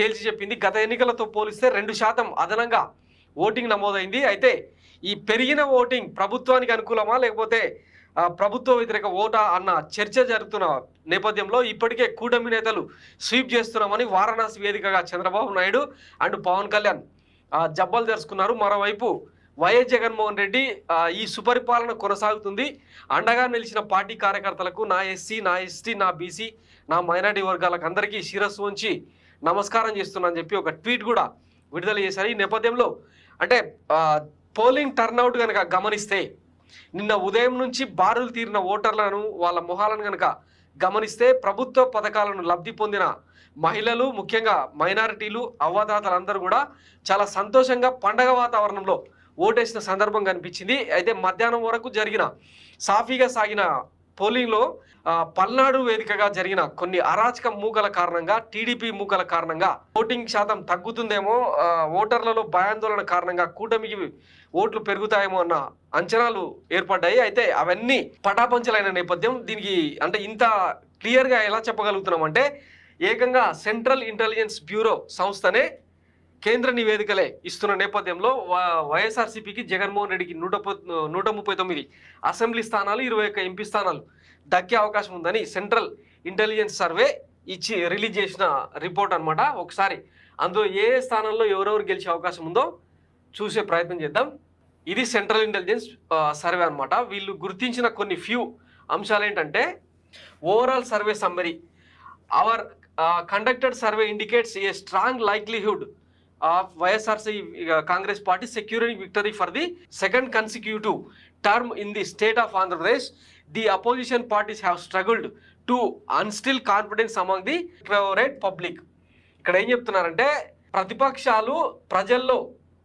తేల్చి చెప్పింది. గత ఎన్నికలతో పోలిస్తే రెండు శాతం అదనంగా ఓటింగ్ నమోదైంది. అయితే ఈ పెరిగిన ఓటింగ్ ప్రభుత్వానికి అనుకూలమా? లేకపోతే ప్రభుత్వ వ్యతిరేక ఓటా అన్న చర్చ జరుగుతున్న నేపథ్యంలో ఇప్పటికే కూటమి నేతలు స్వీప్ చేస్తున్నామని వారణాసి వేదికగా చంద్రబాబు నాయుడు అండ్ పవన్ కళ్యాణ్ జబ్బలు తెరుచుకున్నారు. మరోవైపు వైఎస్ జగన్మోహన్ రెడ్డి ఈ సుపరిపాలన కొనసాగుతుంది. అండగా నిలిచిన పార్టీ కార్యకర్తలకు నా ఎస్సీ నా ఎస్టీ నా బీసీ నా మైనార్టీ వర్గాలకు అందరికీ శిరస్సు ఉంచి నమస్కారం చేస్తున్నాను చెప్పి ఒక ట్వీట్ కూడా విడుదల చేశారు. ఈ నేపథ్యంలో అంటే పోలింగ్ టర్నౌట్ కనుక గమనిస్తే నిన్న ఉదయం నుంచి బారులు తీరిన ఓటర్లను వాళ్ళ మొహాలను కనుక గమనిస్తే ప్రభుత్వ పథకాలను లబ్ధి పొందిన మహిళలు ముఖ్యంగా మైనారిటీలు అవ్వదాతలందరూ కూడా చాలా సంతోషంగా పండగ వాతావరణంలో ఓటేసిన సందర్భం కనిపించింది. అయితే మధ్యాహ్నం వరకు జరిగిన సాఫీగా సాగిన పోలింగ్లో పల్నాడు వేదికగా జరిగిన కొన్ని అరాచక మూకల కారణంగా టీడీపీ మూకల కారణంగా ఓటింగ్ శాతం తగ్గుతుందేమో ఓటర్లలో భయాందోళన కారణంగా కూటమికి ఓట్లు పెరుగుతాయేమో అన్న అంచనాలు ఏర్పడ్డాయి. అయితే అవన్నీ పటాపంచలైన నేపథ్యం. దీనికి అంటే ఇంత క్లియర్గా ఎలా చెప్పగలుగుతున్నాం అంటే ఏకంగా సెంట్రల్ ఇంటెలిజెన్స్ బ్యూరో సంస్థనే కేంద్ర నివేదికలే ఇస్తున్న నేపథ్యంలో వైఎస్ఆర్సీపీకి జగన్మోహన్ రెడ్డికి నూట నూట ముప్పై తొమ్మిది అసెంబ్లీ స్థానాలు ఇరవై ఒక్క ఎంపీ స్థానాలు దక్కే అవకాశం ఉందని సెంట్రల్ ఇంటెలిజెన్స్ సర్వే ఇచ్చి రిలీజ్ చేసిన రిపోర్ట్ అనమాట ఒకసారి అందులో ఏ స్థానంలో ఎవరెవరు గెలిచే అవకాశం ఉందో చూసే ప్రయత్నం చేద్దాం. ఇది సెంట్రల్ ఇంటెలిజెన్స్ సర్వే అనమాట వీళ్ళు గుర్తించిన కొన్ని ఫ్యూ అంశాలు ఏంటంటే overall survey summary our conducted survey indicates a strong likelihood of YSRC Congress party securing victory for the second consecutive term in the state of Andhra Pradesh the opposition parties have struggled to instil confidence among the favourite public ఇక్కడ ఏం చెప్తున్నారంటే ప్రతిపక్షాలు ప్రజల్లో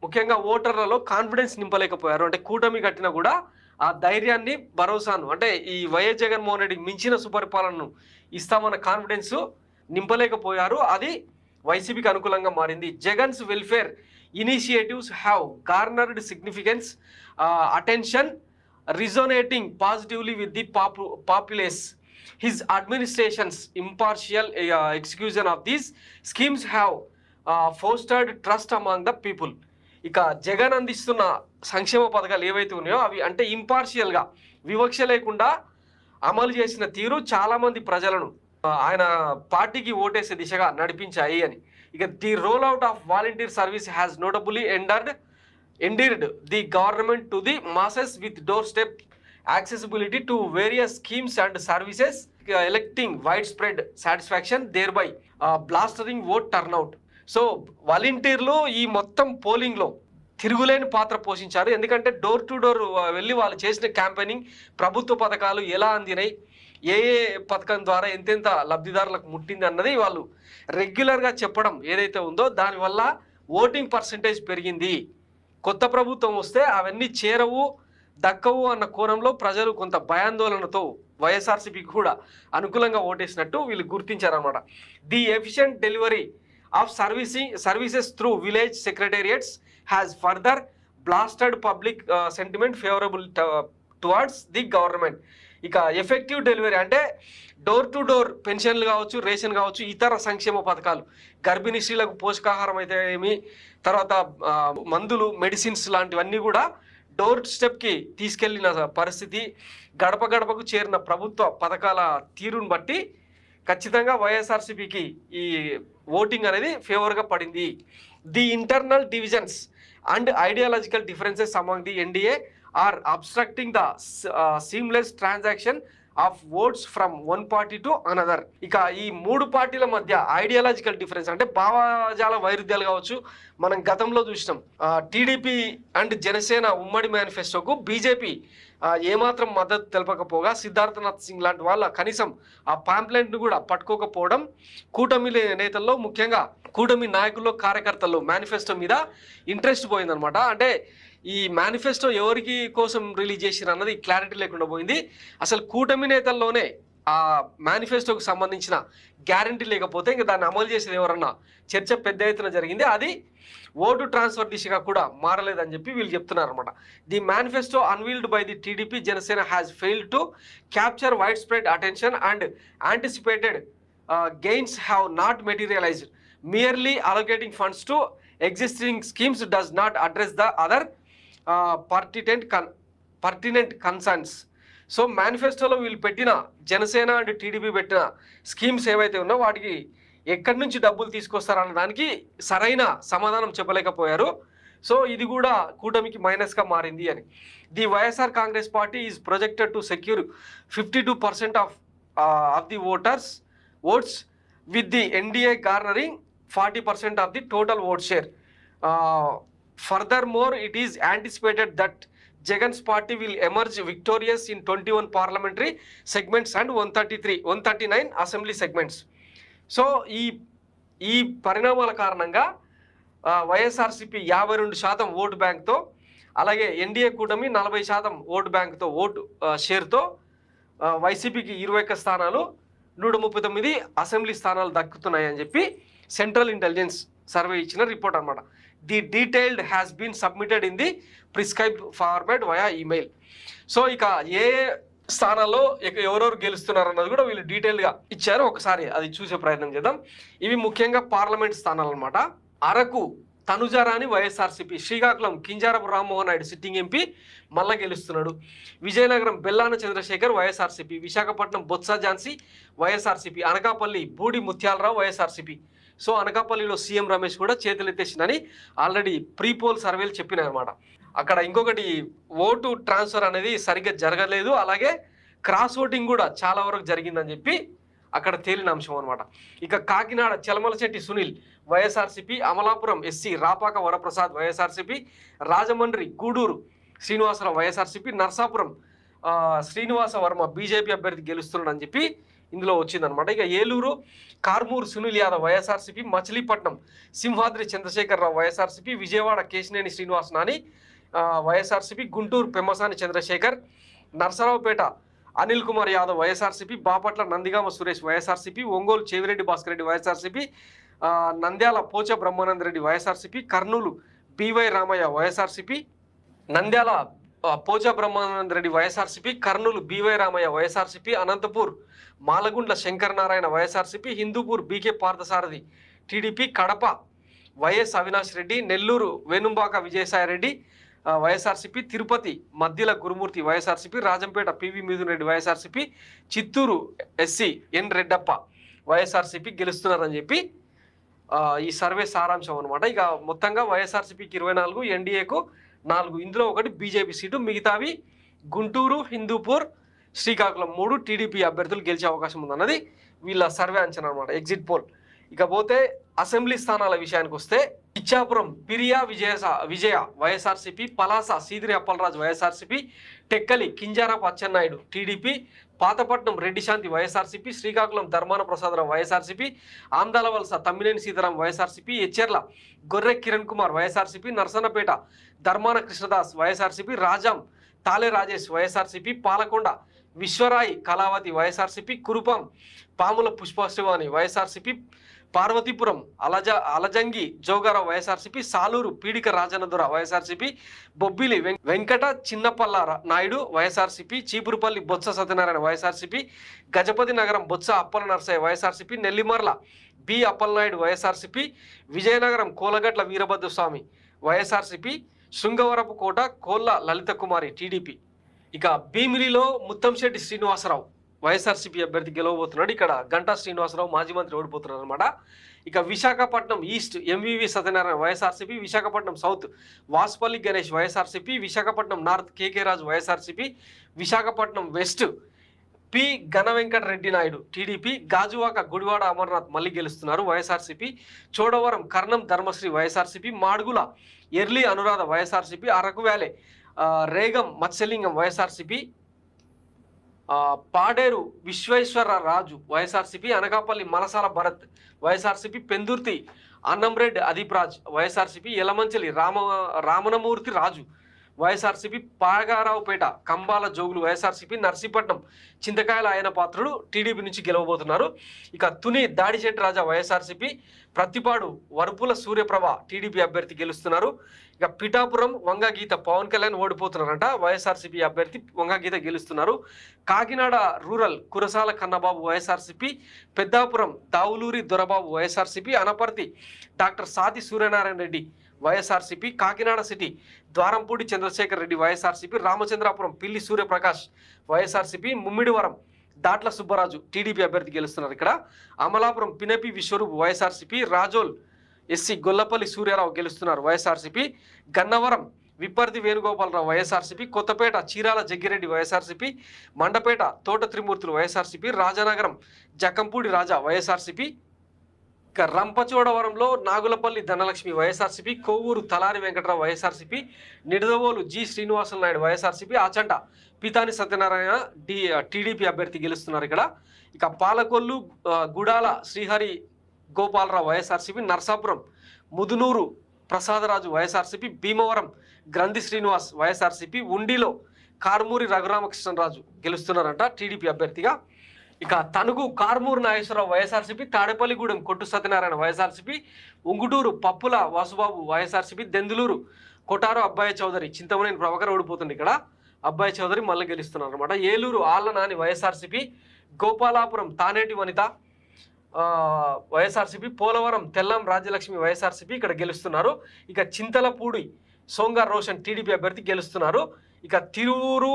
ముఖ్యంగా ఓటర్లలో confidence నింపలేకపోయారు. అంటే కూటమి కట్టినా కూడా ఆ ధైర్యాన్ని భరోసాను అంటే ఈ వైఎస్ జగన్మోహన్ రెడ్డికి మించిన సుపరిపాలనను ఇస్తామన్న కాన్ఫిడెన్స్ నింపలేకపోయారు. అది వైసీపీకి అనుకూలంగా మారింది. Jagan's welfare initiatives have garnered significance attention resonating positively with the పాపు populace his administration's impartial execution of these schemes have fostered trust among the people ఇక జగన్ అందిస్తున్న సంక్షేమ పథకాలు ఏవైతే ఉన్నాయో అవి అంటే ఇంపార్షియల్గా వివక్ష లేకుండా అమలు చేసిన తీరు చాలామంది ప్రజలను ఆయన పార్టీకి ఓటేసే దిశగా నడిపించాయి అని. ఇక the roll out of volunteer service has notably endeared endeared the government to the masses with door step accessibility to various schemes and services electing wide spread satisfaction there by bolstering vote turnout so వాలంటీర్లు ఈ మొత్తం పోలింగ్లో తిరుగులేని పాత్ర పోషించారు. ఎందుకంటే door to door వెళ్ళి వాళ్ళు చేసిన క్యాంపెయినింగ్ ప్రభుత్వ పథకాలు ఎలా అందినాయి ఏ ఏ పథకం ద్వారా ఎంతెంత లబ్ధిదారులకు ముట్టింది అన్నది వాళ్ళు రెగ్యులర్గా చెప్పడం ఏదైతే ఉందో దానివల్ల ఓటింగ్ పర్సంటేజ్ పెరిగింది. కొత్త ప్రభుత్వం వస్తే అవన్నీ చేరవు దక్కవు అన్న కోణంలో ప్రజలు కొంత భయాందోళనతో వైఎస్ఆర్సీపీకి కూడా అనుకూలంగా ఓటేసినట్టు వీళ్ళు గుర్తించారన్నమాట. The efficient delivery of servicing services through village secretariats has further blasted public sentiment favourable towards the government. ఇక ఎఫెక్టివ్ డెలివరీ అంటే డోర్ టు డోర్ పెన్షన్లు కావచ్చు రేషన్ కావచ్చు ఇతర సంక్షేమ పథకాలు. గర్భిణీ స్త్రీలకు పోషకాహారం అయితే ఏమి తర్వాత మందులు మెడిసిన్స్ లాంటివన్నీ కూడా డోర్ స్టెప్కి తీసుకెళ్ళిన పరిస్థితి గడప గడపకు చేరిన ప్రభుత్వ పథకాల తీరును బట్టి ఖచ్చితంగా వైఎస్ఆర్సీపీకి ఈ ఓటింగ్ అనేది ఫేవర్గా పడింది. The internal divisions and ideological differences among the NDA are obstructing the seamless transaction of votes from one party to another. ఇక ఈ మూడు పార్టీల మధ్య ఐడియాలజికల్ డిఫరెన్స్ అంటే భావజాల వైరుధ్యాలు కావచ్చు. మనం గతంలో చూసినాం టీడీపీ అండ్ జనసేన ఉమ్మడి మేనిఫెస్టోకు బీజేపీ ఏమాత్రం మద్దతు తెలపకపోగా సిద్ధార్థనాథ్ సింగ్ లాంటి వాళ్ళ కనీసం ఆ పాంప్లెంట్ను కూడా పట్టుకోకపోవడం కూటమి నేతల్లో ముఖ్యంగా కూటమి నాయకుల్లో కార్యకర్తల్లో మేనిఫెస్టో మీద ఇంట్రెస్ట్ పోయిందనమాట అంటే ఈ మేనిఫెస్టో ఎవరికి కోసం రిలీజ్ చేసిరు అన్నది క్లారిటీ లేకుండా పోయింది. అసలు కూటమి నేతల్లోనే ఆ మేనిఫెస్టోకి సంబంధించిన గ్యారంటీ లేకపోతే ఇంకా దాన్ని అమలు చేసేది ఎవరన్నా చర్చ పెద్ద ఎత్తున జరిగింది. అది ఓటు ట్రాన్స్ఫర్ దిశగా కూడా మారలేదని చెప్పి వీళ్ళు చెప్తున్నారు అనమాట the manifesto unveiled by the TDP Janasena has failed to capture wide spread attention and anticipated gains have not materialised merely allocating funds to existing schemes does not address the other pertinent కన్ pertinent concerns so మేనిఫెస్టోలో వీళ్ళు పెట్టిన Janasena and TDP పెట్టిన schemes ఏవైతే ఉన్నాయో వాటికి ఎక్కడి నుంచి డబ్బులు తీసుకొస్తారన్న దానికి సరైన సమాధానం చెప్పలేకపోయారు. సో ఇది కూడా కూటమికి మైనస్గా మారింది అని. The YSR Congress party is projected to secure fifty two percent of of the voters votes with the NDA garnering forty of the total vote share further more it is anticipated that Jagan's party will emerge victorious in twenty one parliamentary segments and one thirty three one thirty nine assembly segments so ఈ ఈ పరిణామాల కారణంగా వైఎస్ఆర్సీపీ యాభై రెండు శాతం vote బ్యాంక్తో అలాగే NDA కూటమి నలభై శాతం ఓటు బ్యాంక్తో ఓటు షేర్తో వైసీపీకి ఇరవై ఒక్క స్థానాలు నూట ముప్పై తొమ్మిది అసెంబ్లీ స్థానాలు దక్కుతున్నాయని చెప్పి సెంట్రల్ ఇంటెలిజెన్స్ సర్వే ఇచ్చిన రిపోర్ట్ అనమాట the detailed has been submitted in the prescribe format via email so ఇక ఏ స్థానాల్లో ఇక ఎవరెవరు గెలుస్తున్నారు అన్నది కూడా వీళ్ళు డీటెయిల్గా ఇచ్చారు. ఒకసారి అది చూసే ప్రయత్నం చేద్దాం. ఇవి ముఖ్యంగా పార్లమెంట్ స్థానాలు అనమాట అరకు తనుజారాని వైఎస్ఆర్సీపీ శ్రీకాకుళం కింజారపు రామ్మోహన్ నాయుడు సిట్టింగ్ ఎంపీ మల్ల గెలుస్తున్నాడు. Vizianagaram Bellana Chandrasekhar YSRCP Visakhapatnam Botsa Jhansi YSRCP Anakapalli Boodi Muthyalarao YSRCP. So అనకాపల్లిలో సీఎం రమేష్ కూడా చేతులెత్తేసిందని ఆల్రెడీ ప్రీ పోల్ సర్వేలు చెప్పినాయనమాట అక్కడ ఇంకొకటి ఓటు ట్రాన్స్ఫర్ అనేది సరిగ్గా జరగలేదు అలాగే క్రాస్ ఓటింగ్ కూడా చాలా వరకు జరిగిందని చెప్పి అక్కడ తేలిన అంశం అనమాట ఇక Kakinada Chalamalasetty Sunil YSRCP Amalapuram SC Rapaka Varaprasad YSRCP Rajahmundry Guduru Srinivasarao YSRCP Narsapuram Srinivasa Varma BJP అభ్యర్థి గెలుస్తున్నాడని చెప్పి ఇందులో వచ్చిందనమాట ఇక Eluru Karumuru Sunil Yadav YSRCP Machilipatnam Simhadri Chandrasekhararao YSRCP Vijayawada Kesineni Srinivas Nani YSRCP Guntur Pemmasani Chandrasekhar Narasaraopet Anil Kumar Yadav YSRCP Bapatla Nandigama Suresh YSRCP Ongole Chevireddy Bhaskar Reddy YSRCP Nandyal Pocha Brahmananda Reddy YSRCP Kurnool BY Ramaiah YSRCP Nandyal Pocha Brahmananda Reddy YSRCP Kurnool BY Ramaiah YSRCP Anantapur Malagundla Shankar Narayana YSRCP Hindupur BK Parthasarathi TDP Kadapa YS Avinash Reddy Nellore Venumbaka Vijayasaireddy YSRCP Tirupati Maddila Gurumurthy YSRCP Rajampet PV Mithun Reddy YSRCP Chittoor SC N Reddeppa YSRCP గెలుస్తున్నారని చెప్పి ఈ survey సారాంశం అనమాట ఇక మొత్తంగా వైఎస్ఆర్సీపీకి ఇరవై నాలుగు ఎన్డీఏకు నాలుగు ఇందులో ఒకటి బీజేపీ సీటు మిగతావి గుంటూరు హిందూపూర్ శ్రీకాకుళం మూడు టీడీపీ అభ్యర్థులు గెలిచే అవకాశం ఉందన్నది వీళ్ళ సర్వే అంచనా అనమాట ఎగ్జిట్ పోల్. ఇకపోతే అసెంబ్లీ స్థానాల విషయానికి వస్తే Ichchapuram Piriya Vijaya Vijaya YSRCP Palasa Seediri Appalaraju YSRCP Tekkali Kinjara Atchannaidu TDP Pathapatnam Reddyshanti YSRCP Srikakulam Dharmana Prasadarao YSRCP Andala Tammineni Seetharam YSRCP Etcherla Gorre Kiran Kumar YSRCP Narasannapeta Dharmana Krishnadas YSRCP Rajam Tale Rajesh YSRCP Palakonda Viswarai Kalavathi YSRCP Kurupam Pamula Pushpasreevani YSRCP Parvathipuram Alaja Alajangi Jogarao YSRCP Salur Peedika Rajannadora YSRCP Bobbili వెం- Venkata Chinnappala Naidu YSRCP Cheepurupalli Botsa Satyanarayana YSRCP Gajapathi Nagaram Botcha Appala Narsayya YSRCP Nellimarla B Appalanaidu YSRCP Vizianagaram Kolagatla Veerabhadra Swamy YSRCP Srungavarapu Kota Kolla Lalitha Kumari TDP. ఇక భీమిలిలో ముత్తంశెట్టి శ్రీనివాసరావు వైఎస్ఆర్సీపీ అభ్యర్థి గెలవబోతున్నాడు. ఇక్కడ గంటా శ్రీనివాసరావు మాజీ మంత్రి ఓడిపోతున్నారు అనమాట ఇక Visakhapatnam east MVV Satyanarayana YSRCP Visakhapatnam south Vasupalli Ganesh YSRCP Visakhapatnam north KK Raju YSRCP Visakhapatnam west P Gana Venkata Reddy Naidu TDP Gajuwaka Gudivada Amarnath మళ్ళీ గెలుస్తున్నారు వైఎస్ఆర్సీపీ చోడవరం కర్ణం ధర్మశ్రీ వైఎస్ఆర్సీపీ మాడుగుల ఎర్లీ అనురాధ వైఎస్ఆర్సీపీ అరకు వ్యాలే రేగం మత్స్యలింగం వైఎస్ఆర్సీపీ పాడేరు విశ్వేశ్వర రాజు వైఎస్ఆర్సీపీ అనకాపల్లి మనసాల భరత్ వైఎస్ఆర్సీపీ పెందుర్తి అన్నంరెడ్డి అదీప్ రాజ్ వైఎస్ఆర్సీపీ ఎలమంచలి రామ రామనమూర్తి రాజు. వైఎస్ఆర్సీపీ పాగారావుపేట కంబాల జోగులు వైఎస్ఆర్సీపీ నర్సీపట్నం చింతకాయల ఆయన పాత్రుడు టీడీపీ నుంచి గెలవబోతున్నారు. ఇక తుని దాడిశెట్టి రాజా వైఎస్ఆర్సీపీ ప్రతిపాడు వరుపుల సూర్యప్రభ టీడీపీ అభ్యర్థి గెలుస్తున్నారు. ఇక పిఠాపురం వంగగీత పవన్ కళ్యాణ్ ఓడిపోతున్నారంట. వైఎస్ఆర్సీపీ అభ్యర్థి వంగగీత గెలుస్తున్నారు. Kakinada rural Kurasala Kannababu YSRCP Peddapuram Davuluri Dorababu YSRCP Anaparthi doctor Sathi Suryanarayana Reddy YSRCP Kakinada city Dwarampudi Chandrasekhar Reddy YSRCP Ramachandrapuram Pilli Suryaprakash YSRCP Mummidivaram Datla Subbaraju TDP అభ్యర్థి గెలుస్తున్నారు ఇక్కడ. అమలాపురం పినపి విశ్వరూప్ వైఎస్ఆర్సీపీ రాజోల్ ఎస్సీ గొల్లపల్లి సూర్యారావు గెలుస్తున్నారు YSRCP. Gannavaram Vipparthi Venugopala Rao YSRCP Kothapeta Chirala Jaggi Reddy YSRCP Mandapeta Thota Trimurthulu YSRCP Rajanagaram Jakkampudi Raja YSRCP రంపచోడవరంలో Nagulapalli Dhanalakshmi YSRCP Kovvur Talari Venkatarao YSRCP Nidadavole G Srinivasulu Naidu YSRCP Achanta Pithani Satyanarayana D TDP అభ్యర్థి గెలుస్తున్నారు ఇక్కడ. ఇక పాలకొల్లు గుడాల శ్రీహరి గోపాలరావు వైఎస్ఆర్సీపీ నర్సాపురం ముదునూరు ప్రసాదరాజు వైఎస్ఆర్సీపీ భీమవరం గ్రంథి శ్రీనివాస్ వైఎస్ఆర్సీపీ ఉండిలో కార్మూరి రఘురామకృష్ణరాజు గెలుస్తున్నారంట టీడీపీ అభ్యర్థిగా. ఇక తనుగు కార్మూరు నాగేశ్వరరావు వైఎస్ఆర్సీపీ తాడేపల్లిగూడెం కొట్టు సత్యనారాయణ వైఎస్ఆర్సీపీ ఉంగుటూరు పప్పుల వాసుబాబు వైఎస్ఆర్సీపీ దెందులూరు కొటారు అబ్బాయి చౌదరి చింతమనేని ప్రభాకర్ ఓడిపోతుంది ఇక్కడ. అబ్బాయి చౌదరి మళ్ళీ గెలుస్తున్నారు అనమాట ఏలూరు ఆళ్ళ నాని వైఎస్ఆర్సీపీ గోపాలాపురం తానేటి వనిత వైఎస్ఆర్సీపీ పోలవరం తెల్లం రాజ్యలక్ష్మి వైఎస్ఆర్సీపీ ఇక్కడ గెలుస్తున్నారు. ఇక చింతలపూడి సోంగార్ రోషన్ టీడీపీ అభ్యర్థి గెలుస్తున్నారు. ఇక తిరువూరు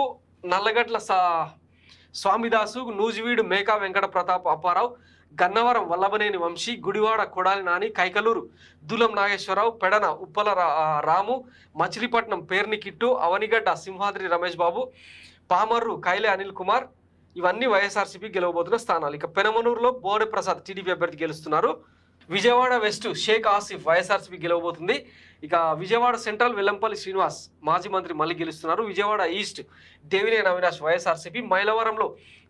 నల్లగట్ల సా స్వామిదాసు నూజివీడు మేకా వెంకట ప్రతాప్ అప్పారావు గన్నవరం వల్లభనేని వంశీ గుడివాడ కొడాలి నాని కైకలూరు దులం నాగేశ్వరరావు పెడన ఉప్పల రా- రాము మచిలీపట్నం పేర్ని కిట్టు అవనిగడ్డ సింహాద్రి రమేష్ బాబు పామర్రు కైలే అనిల్ కుమార్ ఇవన్నీ వైఎస్ఆర్సీపీ గెలవబోతున్న స్థానాలు. ఇక పెనమనూరులో బోడే ప్రసాద్ టీడీపీ అభ్యర్థి గెలుస్తున్నారు. విజయవాడ వెస్ట్ షేక్ ఆసిఫ్ వైఎస్ఆర్సీపీ గెలవబోతుంది. ఇక విజయవాడ సెంట్రల్ వెల్లంపల్లి శ్రీనివాస్ మాజీ మంత్రి మళ్ళీ గెలుస్తున్నారు. విజయవాడ ఈస్ట్ దేవినేని అవినాష్ వైఎస్ఆర్సీపీ మైలవరంలో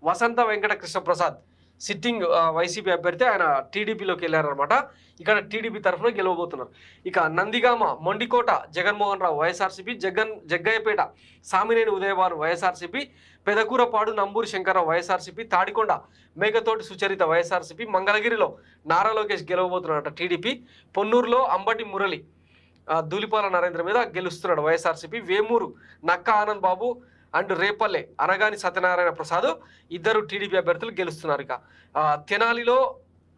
వసంత వెంకట కృష్ణప్రసాద్ సిట్టింగ్ వైసీపీ అభ్యర్థి ఆయన టీడీపీలోకి వెళ్ళారనమాట ఇక్కడ టీడీపీ తరఫున గెలవబోతున్నారు. ఇక నందిగామ మొండికోట జగన్మోహన్ రావు వైఎస్ఆర్సీపీ జగన్ జగ్గయ్యపేట సామినేని ఉదయవారు వైఎస్ఆర్సీపీ పెదకూరపాడు నంబూరి శంకరరావు వైఎస్ఆర్సీపీ తాడికొండ మేకతోటి సుచరిత వైఎస్ఆర్సీపీ మంగళగిరిలో నారా లోకేష్ గెలవబోతున్నారట టీడీపీ. పొన్నూరులో అంబటి మురళి ధూలిపాల నరేంద్ర మీద గెలుస్తున్నాడు వైఎస్ఆర్సీపీ. వేమూరు నక్క ఆనంద్ బాబు అండ్ రేపల్లె అనగాని సత్యనారాయణ ప్రసాద్ ఇద్దరు టీడీపీ అభ్యర్థులు గెలుస్తున్నారు ఇక. తెనాలిలో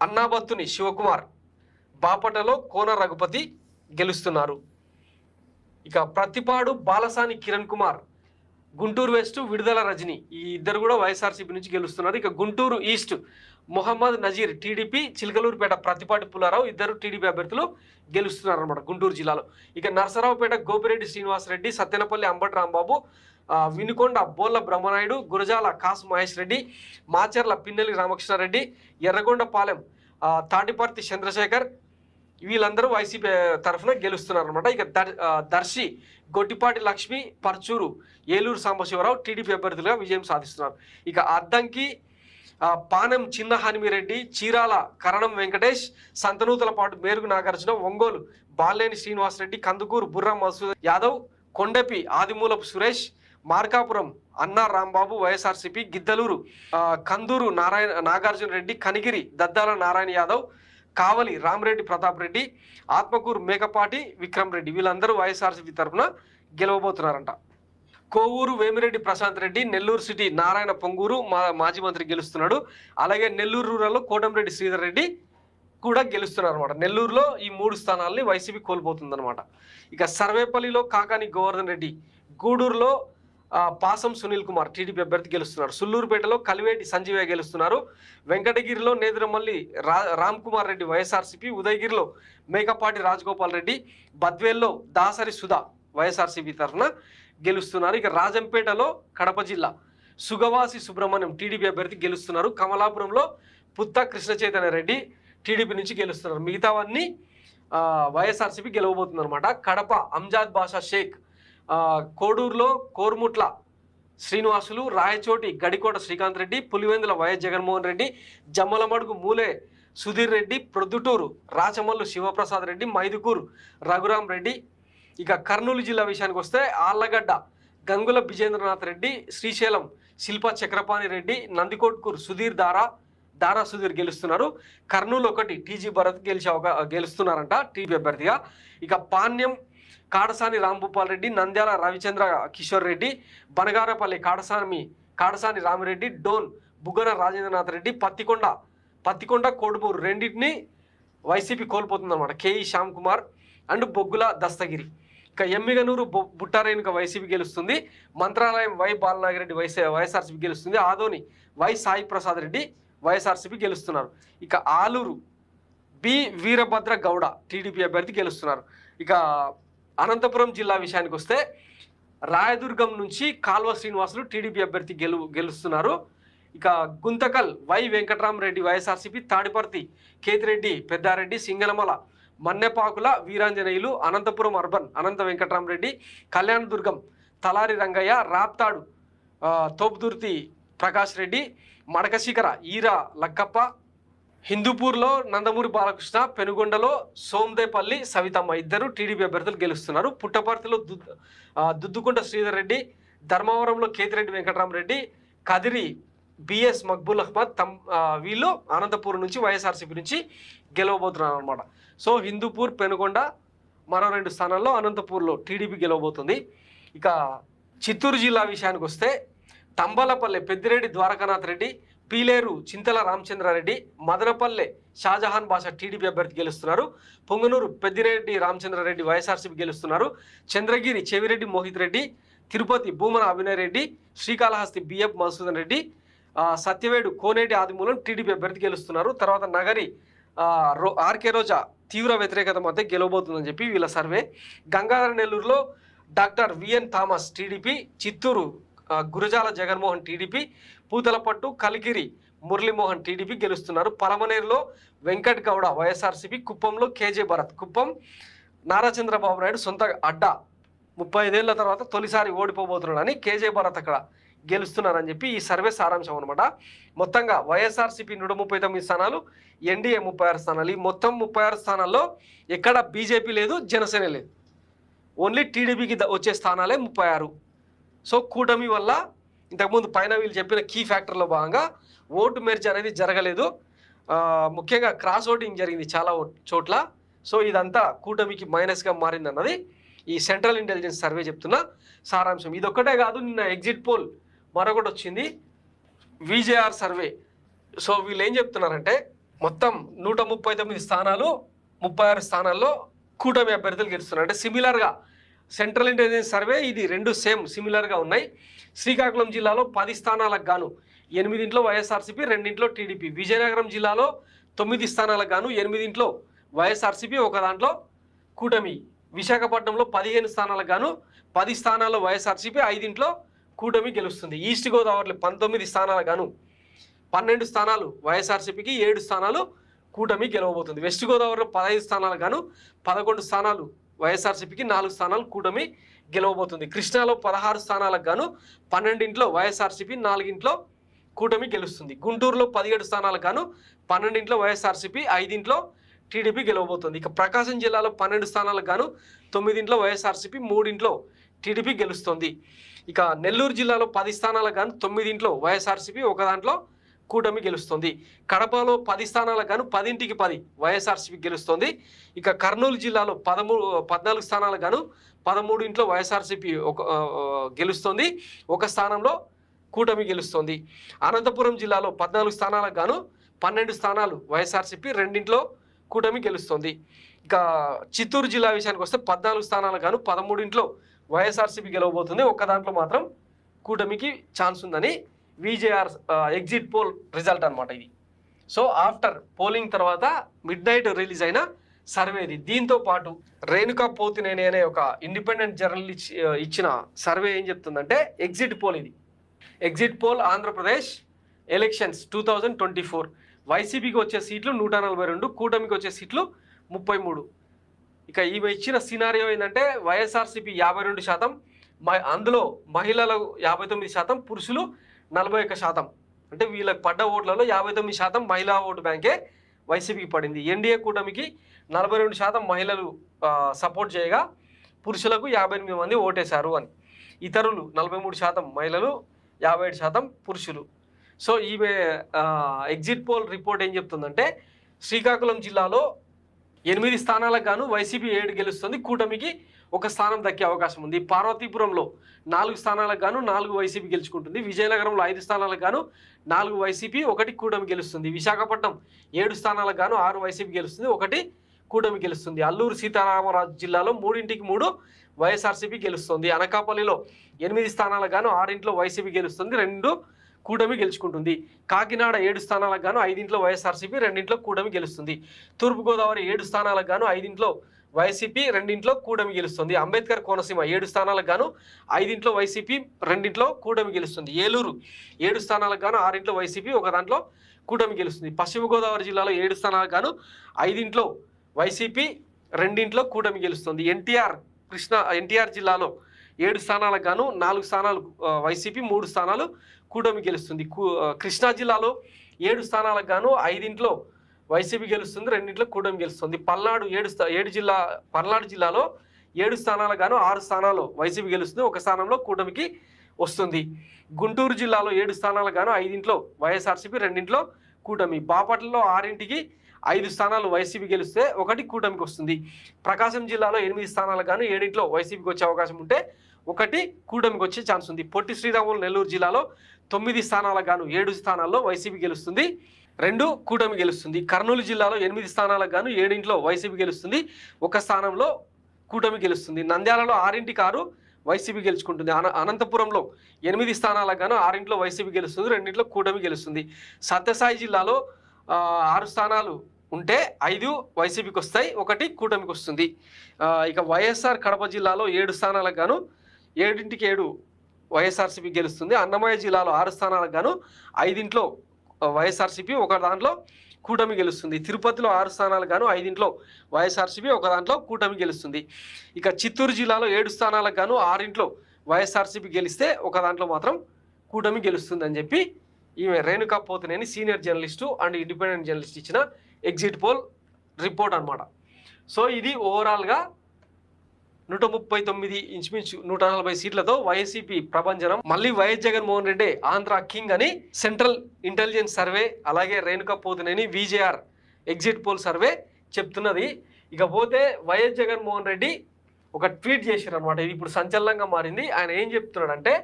అన్నాబత్తుని శివకుమార్ బాపటలో కోన రఘుపతి గెలుస్తున్నారు. ఇక ప్రతిపాడు బాలసాని కిరణ్ కుమార్ గుంటూరు వెస్ట్ విడుదల రజని. ఈ ఇద్దరు కూడా వైఎస్ఆర్సీపీ నుంచి గెలుస్తున్నారు. ఇక గుంటూరు ఈస్ట్ మొహమ్మద్ నజీర్ టీడీపీ చిలకలూరుపేట ప్రతిపాటి పుల్లారావు ఇద్దరు టీడీపీ అభ్యర్థులు గెలుస్తున్నారు అనమాట గుంటూరు జిల్లాలో. ఇక నర్సరావుపేట గోపిరెడ్డి శ్రీనివాసరెడ్డి సత్యనపల్లి అంబటి రాంబాబు వినుకొండ బోల్ల బ్రహ్మనాయుడు గురజాల కాసు మహేష్ రెడ్డి మాచర్ల పిన్నెల్లి రామకృష్ణారెడ్డి ఎర్రగొండపాలెం తాటిపర్తి చంద్రశేఖర్ వీళ్ళందరూ వైసీపీ తరఫున గెలుస్తున్నారు అనమాట ఇక దర్శి గొట్టిపాటి లక్ష్మి పర్చూరు ఏలూరు సాంబశివరావు టీడీపీ అభ్యర్థులుగా విజయం సాధిస్తున్నారు. ఇక అద్దంకి పానం చిన్న హనిమిరెడ్డి చీరాల కరణం వెంకటేష్ సంతనూతలపాటు మేరుగు నాగార్జున ఒంగోలు బాలేని శ్రీనివాసరెడ్డి కందుకూరు బుర్రా మసూద్ యాదవ్ కొండపి ఆదిమూలపు సురేష్ మార్కాపురం అన్నా రాంబాబు వైఎస్ఆర్సీపీ గిద్దలూరు కందూరు నారాయణ నాగార్జున రెడ్డి కనిగిరి దద్దాల నారాయణ యాదవ్ కావలి రామరెడ్డి ప్రతాప్ రెడ్డి ఆత్మకూరు మేకపాటి విక్రమ్ రెడ్డి. వీళ్ళందరూ వైఎస్ఆర్సీపీ తరఫున గెలవబోతున్నారంట. కోవూరు వేమిరెడ్డి ప్రశాంత్ రెడ్డి నెల్లూరు సిటీ నారాయణ పొంగూరు మా మాజీ మంత్రి గెలుస్తున్నాడు. అలాగే నెల్లూరు రూరల్లో కోటంరెడ్డి శ్రీధర్ రెడ్డి కూడా గెలుస్తున్నారు అనమాట నెల్లూరులో ఈ మూడు స్థానాల్ని వైసీపీ కోల్పోతుందన్నమాట. ఇక సర్వేపల్లిలో కాకాని గోవర్ధన్ రెడ్డి గూడూరులో పాసం సునీల్ కుమార్ టీడీపీ అభ్యర్థి గెలుస్తున్నారు. సుల్లూరుపేటలో కలివేటి సంజీవయ్య గెలుస్తున్నారు. వెంకటగిరిలో నేదురమల్లి రా రామ్ కుమార్ రెడ్డి వైఎస్ఆర్సీపీ ఉదయగిరిలో మేకపాటి రాజగోపాల్ రెడ్డి బద్వేల్లో దాసరి సుధా వైఎస్ఆర్సీపీ తరఫున గెలుస్తున్నారు. ఇక రాజంపేటలో కడప జిల్లా సుగవాసి సుబ్రహ్మణ్యం టీడీపీ అభ్యర్థి గెలుస్తున్నారు. కమలాపురంలో పుత్త కృష్ణ చైతన్య రెడ్డి టీడీపీ నుంచి గెలుస్తున్నారు. మిగతావన్నీ వైఎస్ఆర్సీపీ గెలవబోతుంది అనమాట కడప అంజాద్ బాషా షేక్ కోడూరులో కోరుముట్ల శ్రీనివాసులు రాయచోటి గడికోట శ్రీకాంత్ రెడ్డి పులివెందుల వైఎస్ జగన్మోహన్ రెడ్డి జమ్మలమడుగు మూలే సుధీర్ రెడ్డి ప్రొద్దుటూరు రాచమల్లు శివప్రసాద్ రెడ్డి మైదుకూరు రఘురాం రెడ్డి. ఇక కర్నూలు జిల్లా విషయానికి వస్తే ఆళ్ళగడ్డ గంగుల విజేంద్రనాథ్ రెడ్డి శ్రీశైలం శిల్ప చక్రపాణి రెడ్డి నందికోట్కూరు సుధీర్ దారా దారా సుధీర్ గెలుస్తున్నారు. కర్నూలు ఒకటి టీజీ భరత్ గెలిచే అవకా గెలుస్తున్నారంట టీపీ అభ్యర్థిగా. ఇక పాణ్యం కాడసాని రాంభూపాల్ రెడ్డి నంద్యాల రవిచంద్ర కిషోర్ రెడ్డి బనగారపల్లి కాడసామి కాడసాని రామిరెడ్డి డోన్ బుగ్గన రాజేంద్రనాథ్ రెడ్డి పత్తికొండ పత్తికొండ కోడుమూరు రెండింటిని YCP కోల్పోతుందన్నమాట. KE Shyam Kumar and Boggula Dastagiri. ఇక ఎమ్మిగనూరు బొ బుట్టారేణుక వైసీపీ గెలుస్తుంది. Mantralayam Y Balanagireddy YC YSRCP గెలుస్తుంది. ఆదోని వై సాయి ప్రసాద్ రెడ్డి వైఎస్ఆర్సీపీ గెలుస్తున్నారు. ఇక ఆలూరు బి వీరభద్ర గౌడ టీడీపీ అభ్యర్థి గెలుస్తున్నారు. ఇక అనంతపురం జిల్లా విషయానికి వస్తే రాయదుర్గం నుంచి కాల్వ శ్రీనివాసులు టీడీపీ అభ్యర్థి గెలు గెలుస్తున్నారు. ఇక గుంతకల్ వై వెంకటరామరెడ్డి వైఎస్ఆర్సీపీ తాడిపర్తి కేతిరెడ్డి పెద్దారెడ్డి సింగనమల మన్నెపాకుల వీరాంజనేయులు అనంతపురం అర్బన్ అనంత వెంకటరామరెడ్డి కళ్యాణదుర్గం తలారి రంగయ్య రాప్తాడు తోపుదుర్తి ప్రకాష్ రెడ్డి మడకశిఖర ఈర లక్కప్ప హిందూపూర్లో నందమూరి బాలకృష్ణ పెనుగొండలో సోమదేపల్లి సవితమ్మ ఇద్దరు టీడీపీ అభ్యర్థులు గెలుస్తున్నారు. పుట్టపర్తిలో దుద్దు దుద్దుకుంట శ్రీధర్ రెడ్డి ధర్మవరంలో కేతిరెడ్డి వెంకటరామరెడ్డి కదిరి బిఎస్ మక్బుల్ అహ్మద్ తమ్ వీళ్ళు అనంతపూర్ నుంచి వైఎస్ఆర్సీపీ నుంచి గెలవబోతున్నారు అనమాట సో హిందూపూర్ పెనుగొండ మరో రెండు స్థానాల్లో అనంతపూర్లో టీడీపీ గెలవబోతుంది. ఇక చిత్తూరు జిల్లా విషయానికి వస్తే తంబలపల్లె పెద్దిరెడ్డి ద్వారకానాథ్ రెడ్డి పీలేరు చింతల రామచంద్రారెడ్డి మదనపల్లె షాజహాన్ బాషా టీడీపీ అభ్యర్థి గెలుస్తున్నారు. పొంగనూరు పెద్దిరెడ్డి రామచంద్రారెడ్డి వైఎస్ఆర్సీపీ గెలుస్తున్నారు. చంద్రగిరి చెవిరెడ్డి మోహిత్ రెడ్డి తిరుపతి భూమన అభినయ్ రెడ్డి శ్రీకాళహస్తి బిఎఫ్ మధుసూదన్ రెడ్డి సత్యవేడు కోనేటి ఆదిమూలం టీడీపీ అభ్యర్థి గెలుస్తున్నారు. తర్వాత నగరి రో ఆర్కే రోజా తీవ్ర వ్యతిరేకత మధ్య గెలవబోతుందని చెప్పి వీళ్ళ సర్వే. గంగాధర నెల్లూరులో doctor VN Thomas TDP Chittoor Gurajala Jaganmohan TDP Puthalapattu Kaligiri Muralimohan TDP గెలుస్తున్నారు. పలమనేరులో వెంకట్ గౌడ వైఎస్ఆర్సీపీ కుప్పంలో కేజే భరత్ కుప్పం. నారా చంద్రబాబు నాయుడు సొంత అడ్డ. ముప్పై ఐదేళ్ళ తర్వాత తొలిసారి ఓడిపోబోతున్నాడని కేజే భరత్ అక్కడ గెలుస్తున్నారని చెప్పి ఈ సర్వే సారాంశం అనమాట మొత్తంగా వైఎస్ఆర్సీపీ నూట ముప్పై తొమ్మిది స్థానాలు ఎన్డీఏ ముప్పై ఆరు స్థానాలు. ఈ మొత్తం ముప్పై ఆరు స్థానాల్లో ఎక్కడ బీజేపీ లేదు జనసేన లేదు. ఓన్లీ టీడీపీకి వచ్చే స్థానాలే ముప్పై ఆరు. సో కూటమి వల్ల ఇంతకుముందు పైన వీళ్ళు చెప్పిన కీ ఫ్యాక్టర్లో భాగంగా ఓటు మెర్జ్ అనేది జరగలేదు. ముఖ్యంగా క్రాస్ ఓటింగ్ జరిగింది చాలా ఓ- చోట్ల. సో ఇదంతా కూటమికి మైనస్గా మారింది అన్నది ఈ సెంట్రల్ ఇంటెలిజెన్స్ సర్వే చెప్తున్న సారాంశం. ఇది ఒక్కటే కాదు నిన్న ఎగ్జిట్ పోల్ మరొకటి వచ్చింది. విజేఆర్ సర్వే సో వీళ్ళు ఏం చెప్తున్నారంటే మొత్తం నూట ముప్పై తొమ్మిది స్థానాలు ముప్పై ఆరు స్థానాల్లో కూటమి అభ్యర్థులు గెలుస్తున్నారు. అంటే సిమిలర్గా సెంట్రల్ ఇంటెలిజెన్స్ సర్వే ఇది రెండు సేమ్ సిమిలర్గా ఉన్నాయి. శ్రీకాకుళం జిల్లాలో పది స్థానాలకు గాను ఎనిమిదింట్లో వైఎస్ఆర్సీపీ రెండింట్లో టీడీపీ. విజయనగరం జిల్లాలో తొమ్మిది స్థానాలకు గాను ఎనిమిదింట్లో వైఎస్ఆర్సీపీ ఒక దాంట్లో కూటమి. విశాఖపట్నంలో పదిహేను స్థానాలకు గాను పది స్థానాల్లో వైఎస్ఆర్సీపీ ఐదింట్లో కూటమి గెలుస్తుంది. ఈస్ట్ గోదావరిలో పంతొమ్మిది స్థానాలకు గాను పన్నెండు స్థానాలు వైఎస్ఆర్సీపీకి ఏడు స్థానాలు కూటమి గెలవబోతుంది. వెస్ట్ గోదావరిలో పదహైదు స్థానాలకు గాను పదకొండు స్థానాలు వైఎస్ఆర్సీపీకి నాలుగు స్థానాలు కూటమి గెలవబోతుంది. కృష్ణాలో పదహారు స్థానాలకు గాను పన్నెండింట్లో వైఎస్ఆర్సీపీ నాలుగింట్లో కూటమి గెలుస్తుంది. గుంటూరులో పదిహేడు స్థానాలకు గాను పన్నెండింట్లో వైఎస్ఆర్సీపీ ఐదింట్లో టీడీపీ గెలవబోతుంది. ఇక ప్రకాశం జిల్లాలో పన్నెండు స్థానాలకు గాను తొమ్మిదింట్లో వైఎస్ఆర్సీపీ మూడింట్లో టీడీపీ గెలుస్తుంది. ఇక నెల్లూరు జిల్లాలో పది స్థానాలకు గాను తొమ్మిదింట్లో వైఎస్ఆర్సీపీ ఒక దాంట్లో కూటమి గెలుస్తుంది. కడపలో పది స్థానాలకు గాను పదింటికి పది వైఎస్ఆర్సీపీ గెలుస్తుంది. ఇక కర్నూలు జిల్లాలో పదమూడు పద్నాలుగు స్థానాలకు గాను పదమూడు ఇంట్లో వైఎస్ఆర్సీపీ ఒక గెలుస్తుంది. ఒక స్థానంలో కూటమి గెలుస్తుంది. అనంతపురం జిల్లాలో పద్నాలుగు స్థానాలకు గాను పన్నెండు స్థానాలు వైఎస్ఆర్సీపీ రెండింట్లో కూటమి గెలుస్తుంది. ఇక చిత్తూరు జిల్లా విషయానికి వస్తే పద్నాలుగు స్థానాలకు గాను పదమూడింట్లో వైఎస్ఆర్సీపీ గెలవబోతుంది. ఒక్క దాంట్లో మాత్రం కూటమికి ఛాన్స్ ఉందని విజేఆర్ ఎగ్జిట్ పోల్ రిజల్ట్ అనమాట ఇది. సో ఆఫ్టర్ పోలింగ్ తర్వాత మిడ్ నైట్ రిలీజ్ అయిన సర్వే ఇది. దీంతో పాటు రేణుకా పోతినేని అనే ఒక ఇండిపెండెంట్ జర్నల్ ఇచ్చి ఇచ్చిన సర్వే ఏం చెప్తుందంటే ఎగ్జిట్ పోల్ ఇది. Exit poll Andhra Pradesh elections two thousand twenty four. వైసీపీకి వచ్చే సీట్లు నూట నలభై రెండు కూటమికి వచ్చే సీట్లు ముప్పై మూడు. ఇక ఈమె ఇచ్చిన సినారియో ఏంటంటే వైఎస్ఆర్సీపీ యాభై రెండు శాతం మ- అందులో మహిళలు యాభై తొమ్మిది శాతం పురుషులు నలభై ఒక్క శాతం. అంటే వీళ్ళకి పడ్డ ఓట్లలో యాభై తొమ్మిది శాతం మహిళా ఓటు బ్యాంకే వైసీపీకి పడింది. ఎన్డీఏ కూటమికి నలభై రెండు శాతం మహిళలు సపోర్ట్ చేయగా పురుషులకు యాభై ఎనిమిది మంది ఓటేశారు అని. ఇతరులు నలభై మూడు శాతం మహిళలు యాభై ఏడు శాతం పురుషులు. సో ఈమె ఎగ్జిట్ పోల్ రిపోర్ట్ ఏం చెప్తుందంటే శ్రీకాకుళం జిల్లాలో ఎనిమిది స్థానాలకు గాను వైసీపీ ఏడు గెలుస్తుంది. కూటమికి ఒక స్థానం దక్కే అవకాశం ఉంది. పార్వతీపురంలో నాలుగు స్థానాలకు గాను నాలుగు వైసీపీ గెలుచుకుంటుంది. విజయనగరంలో ఐదు స్థానాలకు గాను నాలుగు వైసీపీ ఒకటి కూటమి గెలుస్తుంది. విశాఖపట్నం ఏడు స్థానాలకు గాను ఆరు వైసీపీ గెలుస్తుంది ఒకటి కూటమి గెలుస్తుంది. అల్లూరు సీతారామరాజు జిల్లాలో మూడింటికి మూడు వైఎస్ఆర్సీపీ గెలుస్తుంది. అనకాపల్లిలో ఎనిమిది స్థానాలకు గాను ఆరింట్లో వైసీపీ గెలుస్తుంది రెండు కూటమి గెలుచుకుంటుంది. కాకినాడ ఏడు స్థానాలకు గాను ఐదింట్లో వైఎస్ఆర్సీపీ రెండింట్లో కూటమి గెలుస్తుంది. తూర్పుగోదావరి ఏడు స్థానాలకు గాను ఐదింట్లో వైసీపీ రెండింట్లో కూడమి గెలుస్తుంది. అంబేద్కర్ కోనసీమ ఏడు స్థానాలకు గాను ఐదింట్లో వైసీపీ రెండింట్లో కూడమి గెలుస్తుంది. ఏలూరు ఏడు స్థానాలకు గాను ఆరింట్లో వైసీపీ ఒక దాంట్లో కూటమి గెలుస్తుంది. పశ్చిమ గోదావరి జిల్లాలో ఏడు స్థానాలకు గాను ఐదింట్లో వైసీపీ రెండింట్లో కూటమి గెలుస్తుంది. ఎన్టీఆర్ కృష్ణ ఎన్టీఆర్ జిల్లాలో ఏడు స్థానాలకు గాను నాలుగు స్థానాలు వైసీపీ మూడు స్థానాలు కూటమి గెలుస్తుంది. కృష్ణా జిల్లాలో ఏడు స్థానాలకు గాను ఐదింట్లో వైసీపీ గెలుస్తుంది రెండింటిలో కూటమి గెలుస్తుంది. పల్నాడు ఏడు స్థా ఏడు జిల్లా పల్నాడు జిల్లాలో ఏడు స్థానాలు గాను ఆరు స్థానాలు వైసీపీ గెలుస్తుంది. ఒక స్థానంలో కూటమికి వస్తుంది. గుంటూరు జిల్లాలో ఏడు స్థానాలు గాను ఐదింట్లో వైఎస్ఆర్సీపీ రెండింట్లో కూటమి. బాపట్లలో ఆరింటికి ఐదు స్థానాలు వైసీపీ గెలిస్తే ఒకటి కూటమికి వస్తుంది. ప్రకాశం జిల్లాలో ఎనిమిది స్థానాలు గాను ఏడింట్లో వైసీపీకి వచ్చే అవకాశం ఉంటే ఒకటి కూటమికి వచ్చే ఛాన్స్ ఉంది. పొట్టి శ్రీరాములు నెల్లూరు జిల్లాలో తొమ్మిది స్థానాలకు గాను ఏడు స్థానాల్లో వైసీపీ గెలుస్తుంది. రెండు కూటమి గెలుస్తుంది. కర్నూలు జిల్లాలో ఎనిమిది స్థానాలకు గాను ఏడింట్లో వైసీపీ గెలుస్తుంది. ఒక స్థానంలో కూటమి గెలుస్తుంది. నంద్యాలలో ఆరింటికి ఆరు వైసీపీ గెలుచుకుంటుంది. అన అనంతపురంలో ఎనిమిది స్థానాలకు గాను ఆరింట్లో వైసీపీ గెలుస్తుంది. రెండింట్లో కూటమి గెలుస్తుంది. సత్యసాయి జిల్లాలో ఆరు స్థానాలు ఉంటే ఐదు వైసీపీకి వస్తాయి. ఒకటి కూటమికి వస్తుంది. ఇక వైఎస్ఆర్ కడప జిల్లాలో ఏడు స్థానాలకు గాను ఏడింటికి ఏడు వైఎస్ఆర్సీపీ గెలుస్తుంది. అన్నమయ్య జిల్లాలో ఆరు స్థానాలకు గాను ఐదింట్లో వైఎస్ఆర్సీపీ ఒక దాంట్లో కూటమి గెలుస్తుంది. తిరుపతిలో ఆరు స్థానాలకు గాను ఐదింట్లో వైఎస్ఆర్సీపీ ఒక దాంట్లో కూటమి గెలుస్తుంది. ఇక చిత్తూరు జిల్లాలో ఏడు స్థానాలకు గాను ఆరింట్లో వైఎస్ఆర్సీపీ గెలిస్తే ఒక దాంట్లో మాత్రం కూటమి గెలుస్తుంది అని చెప్పి ఈమె Renuka Pothineni senior journalist and independent journalist ఇచ్చిన ఎగ్జిట్ పోల్ రిపోర్ట్ అన్నమాట. సో ఇది ఓవరాల్గా నూట ముప్పై తొమ్మిది ఇంచుమించు నూట నలభై సీట్లతో వైసీపీ ప్రభంజనం. మళ్ళీ వైఎస్ జగన్మోహన్ రెడ్డి ఆంధ్ర కింగ్ అని సెంట్రల్ ఇంటెలిజెన్స్ సర్వే అలాగే Renuka Pothuneni VJR exit poll survey చెప్తున్నది. ఇకపోతే వైఎస్ జగన్మోహన్ రెడ్డి ఒక ట్వీట్ చేశారు అనమాట ఇది ఇప్పుడు సంచలనంగా మారింది. ఆయన ఏం చెప్తున్నాడంటే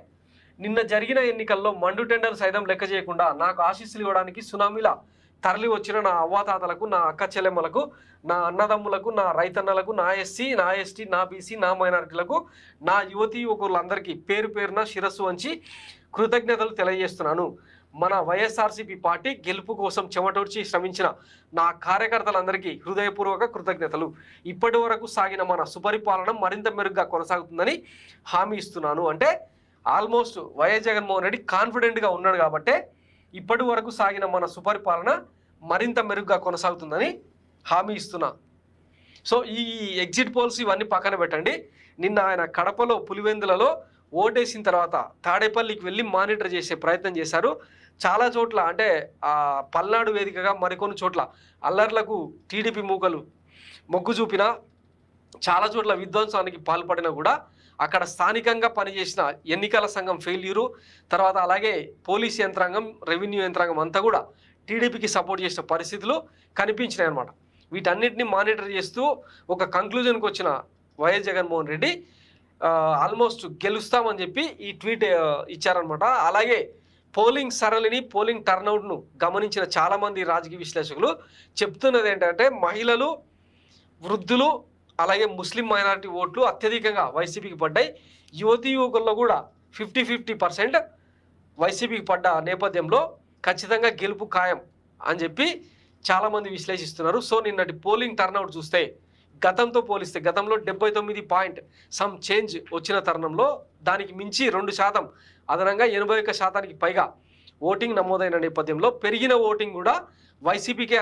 నిన్న జరిగిన ఎన్నికల్లో మండు టెండర్ సైతం లెక్క చేయకుండా నాకు ఆశీస్సులు ఇవ్వడానికి సునామీలా తరలి వచ్చిన నా అవ్వాతాతలకు నా అక్క చెల్లెమ్మలకు నా అన్నదమ్ములకు నా రైతన్నలకు నా ఎస్సీ నా ఎస్టీ నా బీసీ నా మైనారిటీలకు నా యువతి యువకులందరికీ పేరు పేరున శిరస్సు వంచి కృతజ్ఞతలు తెలియజేస్తున్నాను. మన వైఎస్ఆర్సీపీ పార్టీ గెలుపు కోసం చెమటోడ్చి శ్రమించిన నా కార్యకర్తలందరికీ హృదయపూర్వక కృతజ్ఞతలు. ఇప్పటి వరకు సాగిన మన సుపరిపాలన మరింత మెరుగ్గా కొనసాగుతుందని హామీ ఇస్తున్నాను. అంటే ఆల్మోస్ట్ వైఎస్ జగన్మోహన్ రెడ్డి కాన్ఫిడెంట్గా ఉన్నాడు కాబట్టే ఇప్పటి వరకు సాగిన మన సుపరిపాలన మరింత మెరుగ్గా కొనసాగుతుందని హామీ ఇస్తున్నా. సో ఈ ఎగ్జిట్ పోల్స్ ఇవన్నీ పక్కన పెట్టండి. నిన్న ఆయన కడపలో పులివెందులలో ఓటేసిన తర్వాత తాడేపల్లికి వెళ్ళి మానిటర్ చేసే ప్రయత్నం చేశారు. చాలా చోట్ల అంటే ఆ పల్నాడు వేదికగా మరికొన్ని చోట్ల అల్లర్లకు టీడీపీ మూకలు మొగ్గు చూపిన చాలా చోట్ల విధ్వంసానికి పాల్పడినా కూడా అక్కడ స్థానికంగా పనిచేసిన ఎన్నికల సంఘం ఫెయిల్యూరు తర్వాత అలాగే పోలీస్ యంత్రాంగం రెవెన్యూ యంత్రాంగం అంతా కూడా టీడీపీకి సపోర్ట్ చేసిన పరిస్థితులు కనిపించినాయి అనమాట వీటన్నిటిని మానిటర్ చేస్తూ ఒక కంక్లూజన్కి వచ్చిన వైఎస్ జగన్మోహన్ రెడ్డి ఆల్మోస్ట్ గెలుస్తామని చెప్పి ఈ ట్వీట్ ఇచ్చారనమాట అలాగే పోలింగ్ సరళిని పోలింగ్ టర్నౌట్ను గమనించిన చాలామంది రాజకీయ విశ్లేషకులు చెప్తున్నది ఏంటంటే మహిళలు వృద్ధులు అలాగే ముస్లిం మైనారిటీ ఓట్లు అత్యధికంగా వైసీపీకి పడ్డాయి. యువతీ యువకుల్లో కూడా ఫిఫ్టీ ఫిఫ్టీ పర్సెంట్ వైసీపీకి పడ్డ నేపథ్యంలో ఖచ్చితంగా గెలుపు ఖాయం అని చెప్పి చాలామంది విశ్లేషిస్తున్నారు. సో నిన్నటి పోలింగ్ టర్నౌట్ చూస్తే గతంతో పోలిస్తే గతంలో డెబ్బై తొమ్మిది పాయింట్ సమ్ చేంజ్ వచ్చిన తరుణంలో దానికి మించి రెండు శాతం అదనంగా ఎనభై ఒక్క శాతానికి పైగా ఓటింగ్ నమోదైన నేపథ్యంలో పెరిగిన ఓటింగ్ కూడా వైసీపీకే